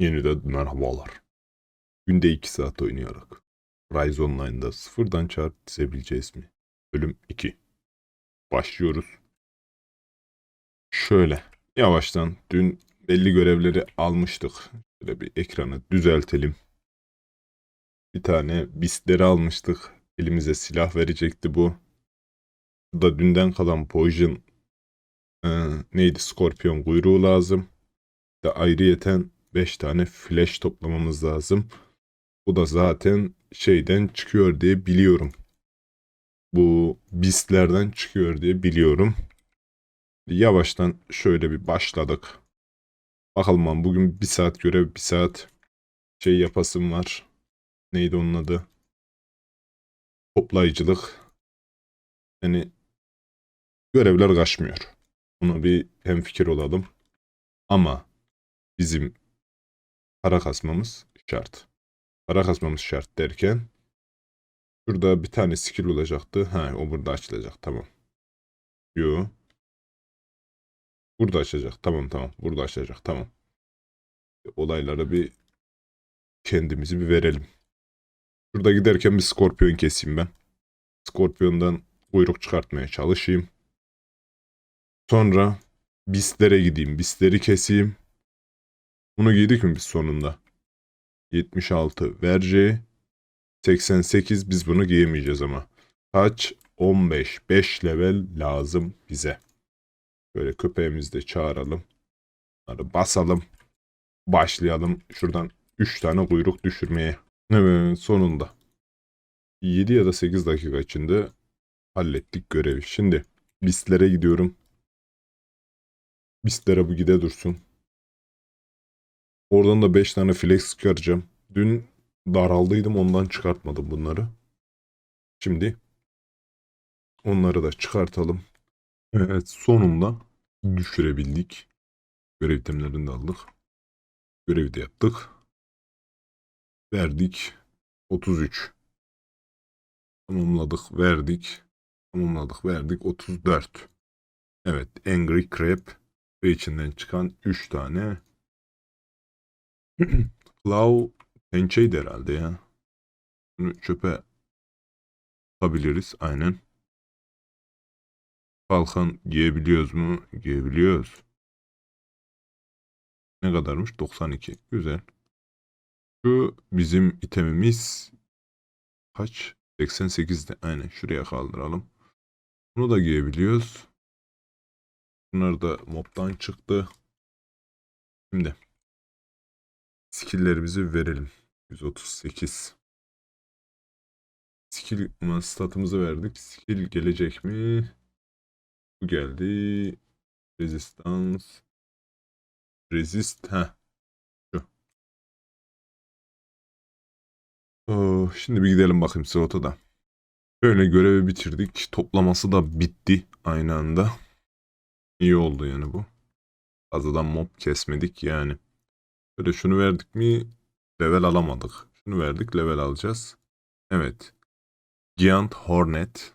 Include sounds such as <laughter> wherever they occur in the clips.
Yeniden merhabalar. Günde 2 saat oynayarak. Rise Online'da sıfırdan çarp dizebileceğiz mi? Bölüm 2. Başlıyoruz. Şöyle. Yavaştan dün belli görevleri almıştık. Şöyle bir ekranı düzeltelim. Bir tane bistleri almıştık. Elimize silah verecekti bu. Bu da dünden kalan Poison ee, neydi? Skorpiyon kuyruğu lazım. Bir de ayrıyeten 5 tane flash toplamamız lazım. Bu da zaten şeyden çıkıyor diye biliyorum. Bu beastlerden çıkıyor diye biliyorum. Yavaştan şöyle bir başladık. Bakalım lan bugün bir saat görev bir saat şey yapasım var. Neydi onun adı? Toplayıcılık. Yani görevler kaçmıyor. Buna bir hemfikir olalım. Ama bizim para kasmamız şart. Para kasmamız şart derken şurada bir tane skill olacaktı. Ha o burada açılacak tamam. Yo. Burada açacak. Tamam tamam. Burada açacak. Tamam. Olaylara bir kendimizi bir verelim. Şurada giderken bir skorpiyon keseyim ben. Skorpiyondan kuyruk çıkartmaya çalışayım. Sonra bistlere gideyim. Bistleri keseyim. Bunu giydik mi biz sonunda? 76 verci. 88 biz bunu giyemeyeceğiz ama. Kaç? 15. 5 level lazım bize. Böyle köpeğimizi de çağıralım. Bunları basalım. Başlayalım. Şuradan 3 tane kuyruk düşürmeye. Evet sonunda. 7 ya da 8 dakika içinde hallettik görevi. Şimdi bistlere gidiyorum. Bistlere bu gide dursun. Oradan da 5 tane flex çıkaracağım. Dün daraldıydım ondan çıkartmadım bunları. Şimdi onları da çıkartalım. Evet sonunda düşürebildik. Görev itemlerini de aldık. Görevi de yaptık. Verdik. 33. Tamamladık verdik. Tamamladık verdik 34. Evet Angry Crab ve içinden çıkan 3 tane <clears throat> Claw pençeydi herhalde ya. Bunu çöpe atabiliriz. Aynen. Kalkan giyebiliyoruz mu? Giyebiliyoruz. Ne kadarmış? 92. Güzel. Şu bizim itemimiz kaç? 88'de. Aynen. Şuraya kaldıralım. Bunu da giyebiliyoruz. Bunlar da mobdan çıktı. Şimdi skill'lerimizi verelim. 138. Skill statımızı verdik. Skill gelecek mi? Bu geldi. Resistance. Resist. Ha. Şu. Oh, şimdi bir gidelim bakayım slota Böyle görevi bitirdik. Toplaması da bitti aynı anda. İyi oldu yani bu. Fazladan mob kesmedik yani. Böyle şunu verdik mi level alamadık. Şunu verdik level alacağız. Evet. Giant Hornet.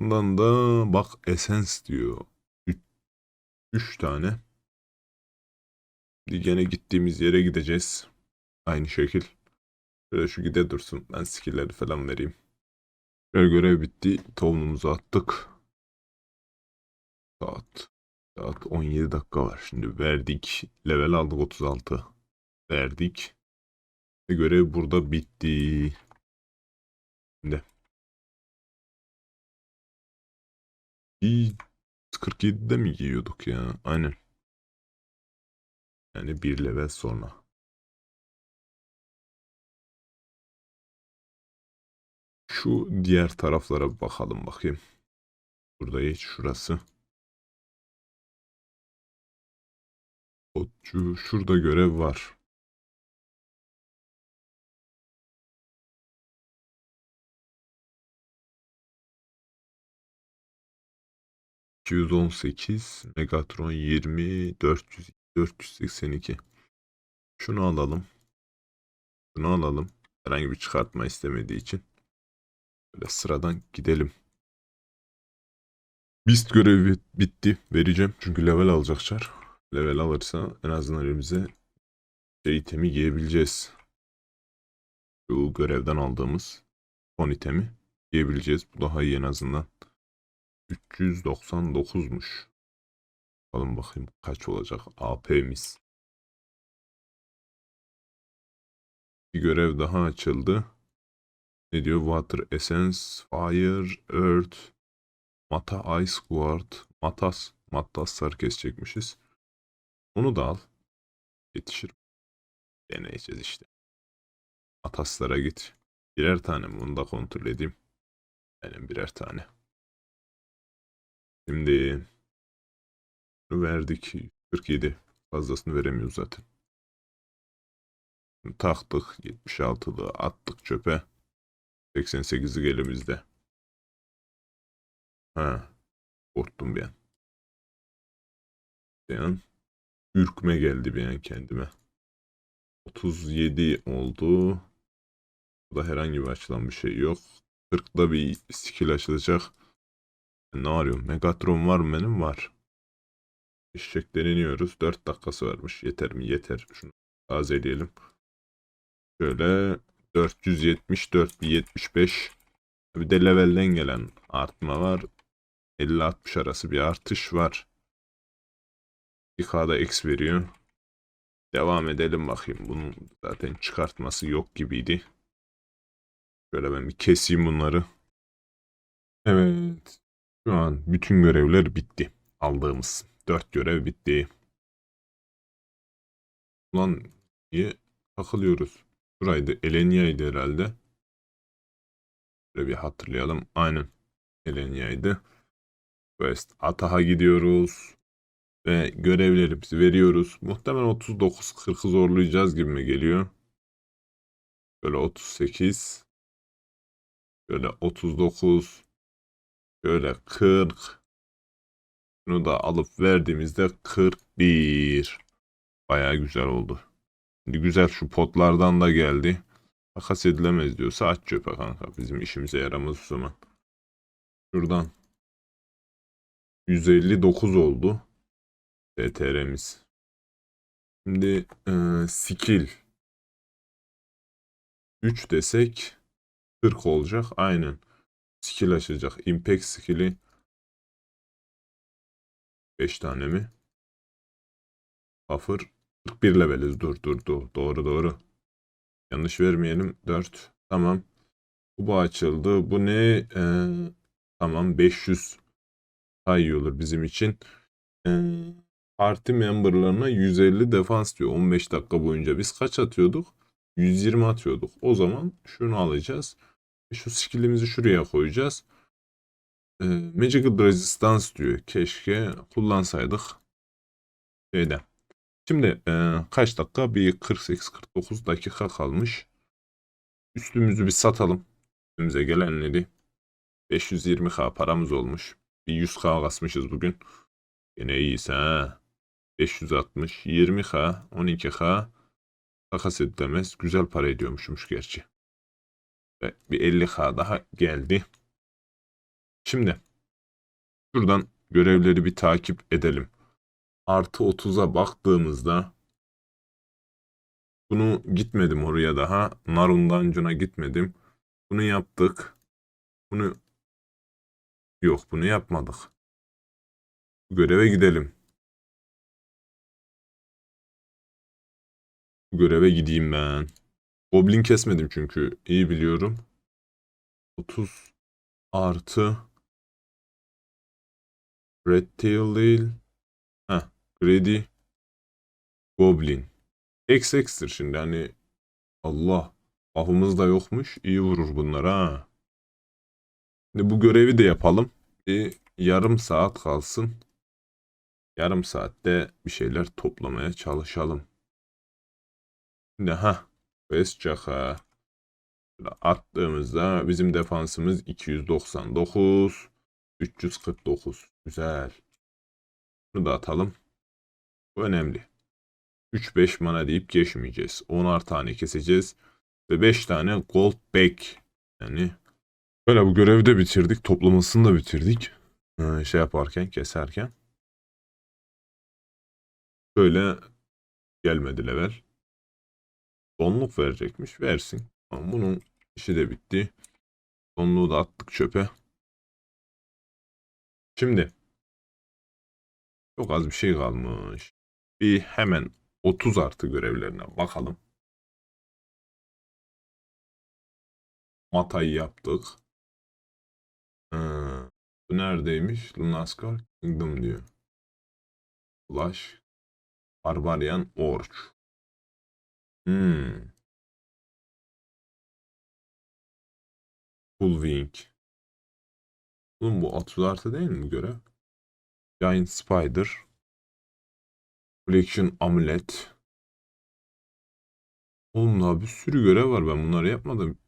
Bundan da bak Essence diyor. 3 tane. Gene gittiğimiz yere gideceğiz. Aynı şekil. Şöyle şu gide dursun. Ben skill'leri falan vereyim. Böyle görev bitti. Tohumumuzu attık. Saat. Saat 17 dakika var. Şimdi verdik. Level aldık 36. Verdik. Ve görev burada bitti. Şimdi. 47'de mi giyiyorduk ya? Aynen. Yani bir level sonra. Şu diğer taraflara bakalım bakayım. Burada hiç şurası. Otçu şurada görev var. ...218, Megatron 20, 400, 482. Şunu alalım. Şunu alalım. Herhangi bir çıkartma istemediği için. Böyle sıradan gidelim. Beast görevi bitti. Vereceğim. Çünkü level alacaklar level alırsa en azından elimize şey itemi giyebileceğiz. Bu görevden aldığımız son itemi giyebileceğiz. Bu daha iyi en azından. 399'muş. Bakalım bakayım kaç olacak AP'miz. Bir görev daha açıldı. Ne diyor? Water Essence, Fire, Earth, Mata Ice Guard, Matas, Mataslar kesecekmişiz. Onu da al. Yetişir. Deneyeceğiz işte. Mataslara git. Birer tane? Onu da kontrol edeyim. Aynen birer tane. Şimdi bunu verdik. 47. Fazlasını veremiyoruz zaten. Taktık. 76'lı attık çöpe. 88'lik elimizde. Ha. Korktum bir an. Bir ürkme geldi bir an kendime. 37 oldu. Burada herhangi bir açılan bir şey yok. 40'da bir skill açılacak. Ne arıyorum? Megatron var mı benim? Var. Eşek deneniyoruz. 4 dakikası varmış. Yeter mi? Yeter. Şunu tazeleyelim. Şöyle 474 bir 75. Bir de levelden gelen artma var. 50-60 arası bir artış var. 2K'da X veriyor. Devam edelim bakayım. Bunun zaten çıkartması yok gibiydi. Şöyle ben bir keseyim bunları. Evet. Şu an bütün görevler bitti. Aldığımız. 4 görev bitti. Ulan niye takılıyoruz? Şuraydı. Elenia'ydı herhalde. Şöyle bir hatırlayalım. Aynen. Elenia'ydı. West Ataha gidiyoruz. Ve görevlerimizi veriyoruz. Muhtemelen 39-40'ı zorlayacağız gibi mi geliyor? Böyle 38. Şöyle 39. Şöyle 40. Bunu da alıp verdiğimizde 41. Baya güzel oldu. Şimdi güzel şu potlardan da geldi. Takas edilemez diyorsa aç çöpe kanka. Bizim işimize yaramaz o zaman. Şuradan 159 oldu. DTR'miz. Şimdi e, skill 3 desek 40 olacak. Aynen. Skill açacak. Impact skill'i 5 tane mi? Buffer 41 leveliz. Dur dur dur. Doğru doğru. Yanlış vermeyelim. 4. Tamam. Bu, bu açıldı. Bu ne? Ee, tamam 500 daha iyi olur bizim için. Ee, parti memberlarına 150 defans diyor 15 dakika boyunca. Biz kaç atıyorduk? 120 atıyorduk. O zaman şunu alacağız. Şu skillimizi şuraya koyacağız. Ee, Magical Resistance diyor. Keşke kullansaydık. Şeyde. Şimdi e, kaç dakika? Bir 48-49 dakika kalmış. Üstümüzü bir satalım. Üstümüze gelenleri. 520k paramız olmuş. Bir 100k kasmışız bugün. Yine iyiyiz ha. 560, 20k, 12k takas edilemez. Güzel para ediyormuşmuş gerçi. Ve bir 50k daha geldi. Şimdi şuradan görevleri bir takip edelim. Artı 30'a baktığımızda bunu gitmedim oraya daha. Narun Dungeon'a gitmedim. Bunu yaptık. Bunu yok bunu yapmadık. Bu göreve gidelim. Bu göreve gideyim ben. Goblin kesmedim çünkü. iyi biliyorum. 30 artı Red Tail değil. Heh. Greedy Goblin. XX'tir şimdi hani Allah. Buff'ımız da yokmuş. İyi vurur bunlar ha. Şimdi bu görevi de yapalım. Bir yarım saat kalsın. Yarım saatte bir şeyler toplamaya çalışalım. Şimdi ha. Westchaka. Attığımızda bizim defansımız 299. 349. Güzel. Bunu da atalım. Bu önemli. 3-5 mana deyip geçmeyeceğiz. 10'ar tane keseceğiz. Ve 5 tane gold back. Yani böyle bu görevi de bitirdik. Toplamasını da bitirdik. Ee, şey yaparken, keserken. Böyle gelmedi level. Donluk verecekmiş. Versin. Ama bunun işi de bitti. Donluğu da attık çöpe. Şimdi çok az bir şey kalmış. Bir hemen 30 artı görevlerine bakalım. Matayı yaptık. Ha, bu neredeymiş? Lunaskar Kingdom diyor. Flash. Barbarian Orch. Hmm. Full Wing. Oğlum bu 30 artı değil mi bu görev? Giant Spider. Collection Amulet. Oğlum daha bir sürü görev var. Ben bunları yapmadım.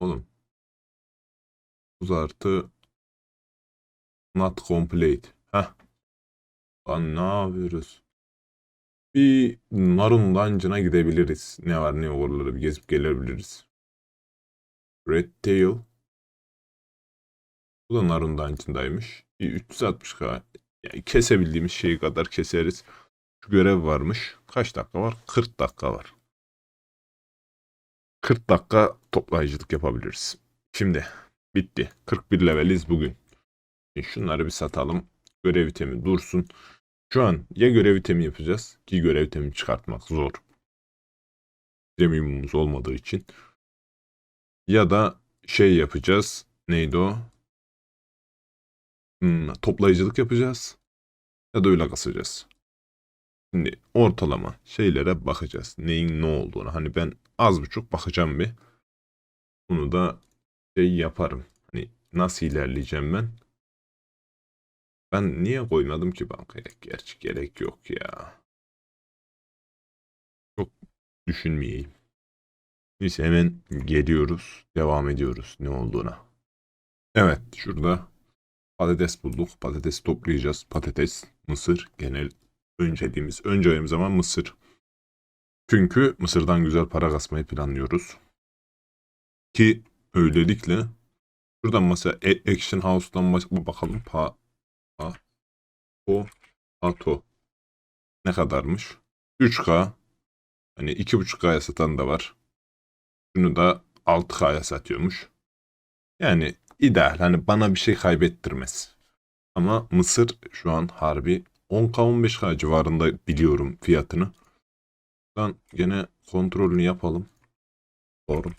Oğlum. 30 artı Not complete. Heh. Lan ne yapıyoruz? Bir Narun Dungeon'a gidebiliriz. Ne var ne yok bir gezip gelebiliriz. Red Tail. Bu da Narun Dungeon'daymış. Bir 360k. Yani kesebildiğimiz şeyi kadar keseriz. Şu görev varmış. Kaç dakika var? 40 dakika var. 40 dakika toplayıcılık yapabiliriz. Şimdi bitti. 41 leveliz bugün. Şimdi şunları bir satalım. Görev itemi dursun. Şu an ya görev itemi yapacağız ki görev itemi çıkartmak zor. Premiumumuz olmadığı için. Ya da şey yapacağız. Neydi o? Hmm, toplayıcılık yapacağız. Ya da öyle kasacağız. Şimdi ortalama şeylere bakacağız. Neyin ne olduğunu. Hani ben az buçuk bakacağım bir. Bunu da şey yaparım. Hani nasıl ilerleyeceğim ben? Ben niye koymadım ki bankaya? Gerçi gerek yok ya. Çok düşünmeyeyim. Neyse hemen geliyoruz. Devam ediyoruz ne olduğuna. Evet şurada patates bulduk. Patates toplayacağız. Patates, mısır genel önceliğimiz. Önceliğimiz zaman mısır. Çünkü mısırdan güzel para kasmayı planlıyoruz. Ki öylelikle şuradan mesela A- Action House'dan bak- bakalım. Pa, pa, o, ato. Ne kadarmış? 3K. Hani 2.5K'ya satan da var. Şunu da 6K'ya satıyormuş. Yani ideal. Hani bana bir şey kaybettirmez. Ama Mısır şu an harbi 10K 15K civarında biliyorum fiyatını. Ben gene kontrolünü yapalım. Doğru.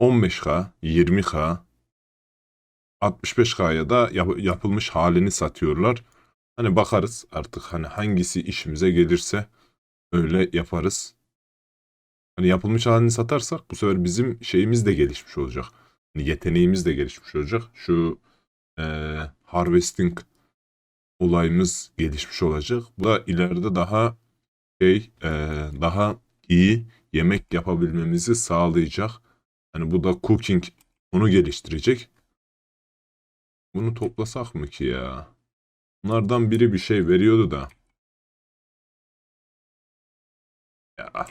15K, 20K, 65K'ya da yap- yapılmış halini satıyorlar. Hani bakarız artık hani hangisi işimize gelirse öyle yaparız. Hani yapılmış halini satarsak bu sefer bizim şeyimiz de gelişmiş olacak. Hani yeteneğimiz de gelişmiş olacak. Şu eee, harvesting olayımız gelişmiş olacak. Bu da ileride daha şey eee, daha iyi yemek yapabilmemizi sağlayacak. Hani bu da cooking onu geliştirecek. Bunu toplasak mı ki ya? Bunlardan biri bir şey veriyordu da. Ya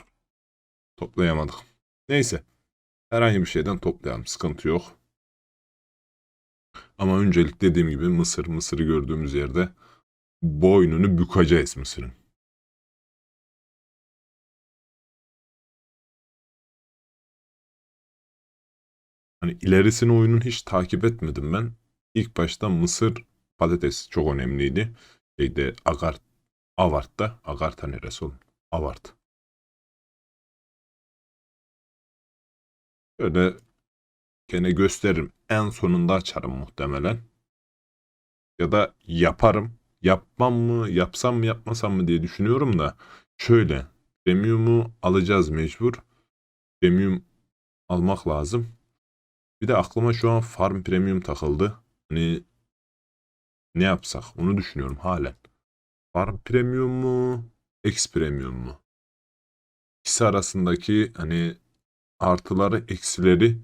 toplayamadık. Neyse. Herhangi bir şeyden toplayalım. Sıkıntı yok. Ama öncelik dediğim gibi Mısır, Mısır'ı gördüğümüz yerde boynunu bükeceğiz Mısır'ın. Hani ilerisini oyunun hiç takip etmedim ben. İlk başta Mısır patates çok önemliydi. Şeyde Agart, Avart'ta. Agart'a neresi oğlum? Avart. Şöyle gene gösteririm. En sonunda açarım muhtemelen. Ya da yaparım. Yapmam mı, yapsam mı, yapmasam mı diye düşünüyorum da. Şöyle. Premium'u alacağız mecbur. Premium almak lazım. Bir de aklıma şu an Farm Premium takıldı. Hani ne yapsak onu düşünüyorum halen. Farm Premium mu? X Premium mu? İkisi arasındaki hani artıları eksileri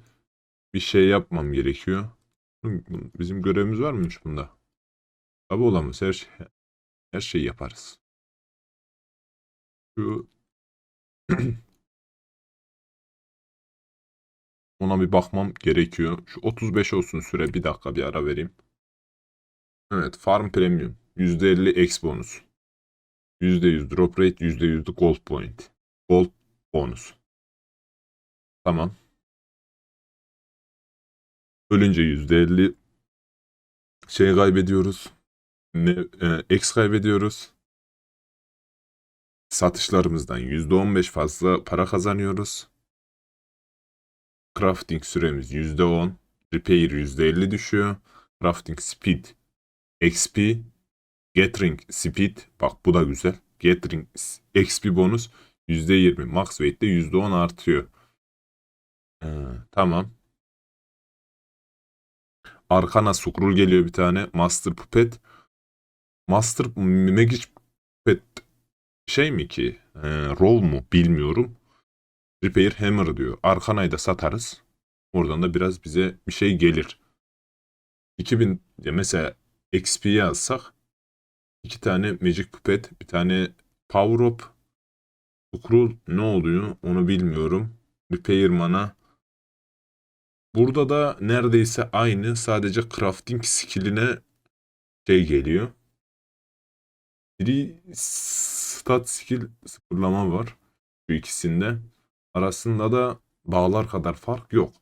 bir şey yapmam gerekiyor. Bizim görevimiz var mıymış bunda? Tabi olamaz. Her şey, her şeyi yaparız. Şu <clears throat> ona bir bakmam gerekiyor. Şu 35 olsun süre. Bir dakika bir ara vereyim. Evet. Farm Premium. %50 X bonus. %100 drop rate, %100 de gold point. Gold bonus. Tamam. Ölünce %50 şey kaybediyoruz. Ne, e, X kaybediyoruz. Satışlarımızdan %15 fazla para kazanıyoruz. Crafting süremiz %10. Repair %50 düşüyor. Crafting speed XP Gathering speed bak bu da güzel. Gathering XP bonus %20. Max weight de %10 artıyor. Ee, tamam. Arkana Scroll geliyor bir tane. Master Puppet. Master Magic Puppet şey mi ki? Ee, rol mu? Bilmiyorum. Repair Hammer diyor. Arkana'yı da satarız. Oradan da biraz bize bir şey gelir. 2000 ya mesela XP'yi alsak iki tane Magic Puppet, bir tane Power Up, Scroll ne oluyor onu bilmiyorum. Repair Mana. Burada da neredeyse aynı sadece crafting skill'ine şey geliyor. Biri stat skill sıfırlama var. Şu ikisinde. Arasında da bağlar kadar fark yok.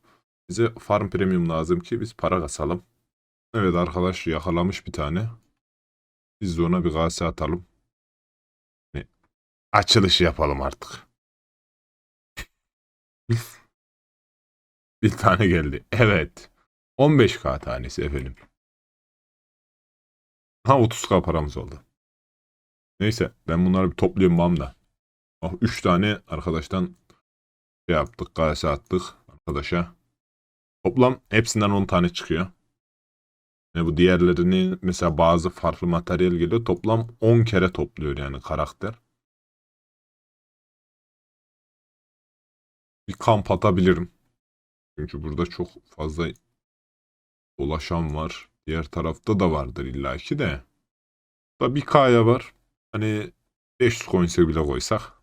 Bize farm premium lazım ki biz para kasalım. Evet arkadaş yakalamış bir tane. Biz de ona bir kase atalım. Ne? Açılış yapalım artık. <laughs> bir tane geldi. Evet. 15k tanesi efendim. Ha 30k paramız oldu. Neyse ben bunları bir bam da. Oh, 3 tane arkadaştan şey yaptık. Kase attık arkadaşa. Toplam hepsinden 10 tane çıkıyor. Yani bu diğerlerini mesela bazı farklı materyal geliyor. Toplam 10 kere topluyor yani karakter. Bir kamp atabilirim. Çünkü burada çok fazla dolaşan var. Diğer tarafta da vardır illaki de. Da bir kaya var. Hani 500 coins'e bile koysak.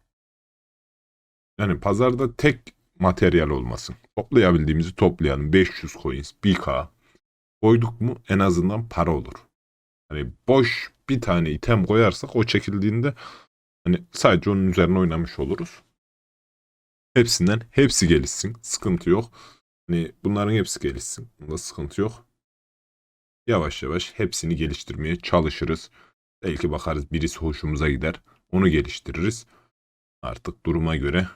Yani pazarda tek materyal olmasın. Toplayabildiğimizi toplayalım. 500 coins, 1k koyduk mu en azından para olur. Hani boş bir tane item koyarsak o çekildiğinde hani sadece onun üzerine oynamış oluruz. Hepsinden hepsi gelişsin. Sıkıntı yok. Hani bunların hepsi gelişsin. Bunda sıkıntı yok. Yavaş yavaş hepsini geliştirmeye çalışırız. Belki bakarız birisi hoşumuza gider. Onu geliştiririz. Artık duruma göre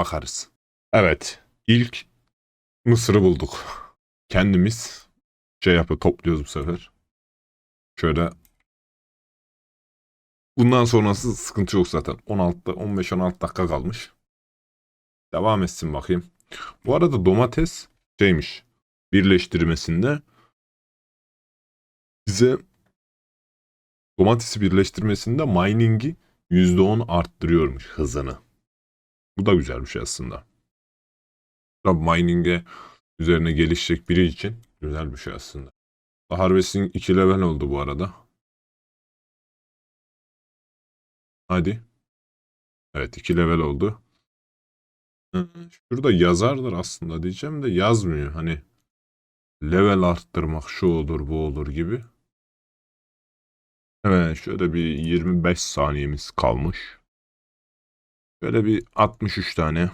bakarız. Evet. ilk Mısır'ı bulduk. Kendimiz şey yapıyor topluyoruz bu sefer. Şöyle Bundan sonrası sıkıntı yok zaten. 16 15-16 dakika kalmış. Devam etsin bakayım. Bu arada domates şeymiş. Birleştirmesinde bize domatesi birleştirmesinde mining'i %10 arttırıyormuş hızını. Bu da güzel bir şey aslında. Tabii mining'e üzerine gelişecek biri için güzel bir şey aslında. Harvesting 2 level oldu bu arada. Hadi. Evet 2 level oldu. Şurada yazardır aslında diyeceğim de yazmıyor. Hani level arttırmak şu olur bu olur gibi. Evet şöyle bir 25 saniyemiz kalmış. Şöyle bir 63 tane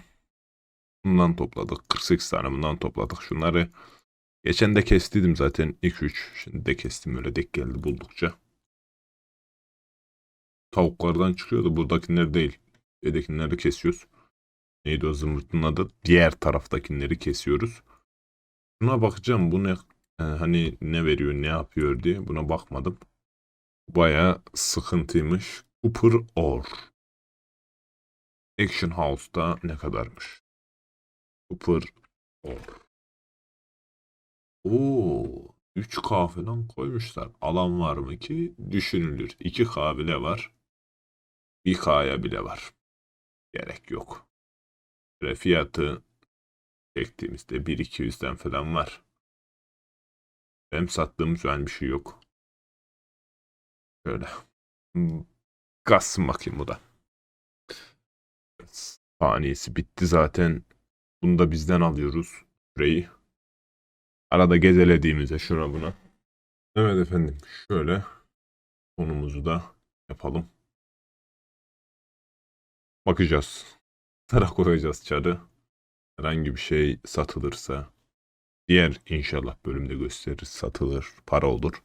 bundan topladık. 48 tane bundan topladık. Şunları geçen de kestiydim zaten ilk 3. Şimdi de kestim öyle denk geldi buldukça. Tavuklardan çıkıyordu. Buradakiler değil. Şeydekileri kesiyoruz. Neydi o zımbırtının adı? Diğer taraftakileri kesiyoruz. Buna bakacağım. Bu ne? e, hani ne veriyor, ne yapıyor diye. Buna bakmadım. Baya sıkıntıymış. Cooper Ore. Action House'da ne kadarmış? Cooper Ore. Oo, 3K falan koymuşlar. Alan var mı ki? Düşünülür. 2K bile var. 1K'ya bile var. Gerek yok. Ve fiyatı çektiğimizde 1-200'den falan var. Benim sattığım şu an bir şey yok. Şöyle. Hmm, Gazsın bakayım da. Saniyesi bitti zaten. Bunu da bizden alıyoruz. Süreyi. Arada gezelediğimizde şuna buna. Evet efendim. Şöyle konumuzu da yapalım. Bakacağız. Tara koyacağız çarı. Herhangi bir şey satılırsa diğer inşallah bölümde gösteririz. Satılır, para olur.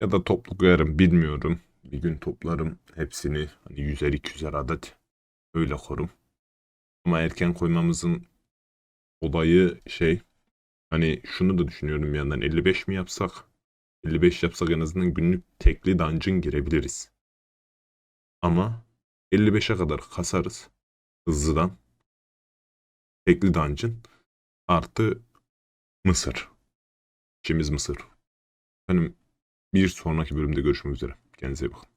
Ya da toplu koyarım bilmiyorum. Bir gün toplarım hepsini. Hani 100'er 200'er adet öyle korum. Ama erken koymamızın olayı şey hani şunu da düşünüyorum bir yandan 55 mi yapsak? 55 yapsak en azından günlük tekli dungeon girebiliriz. Ama 55'e kadar kasarız hızlıdan. Tekli dungeon artı Mısır. İşimiz Mısır. Benim bir sonraki bölümde görüşmek üzere. Kendinize iyi bakın.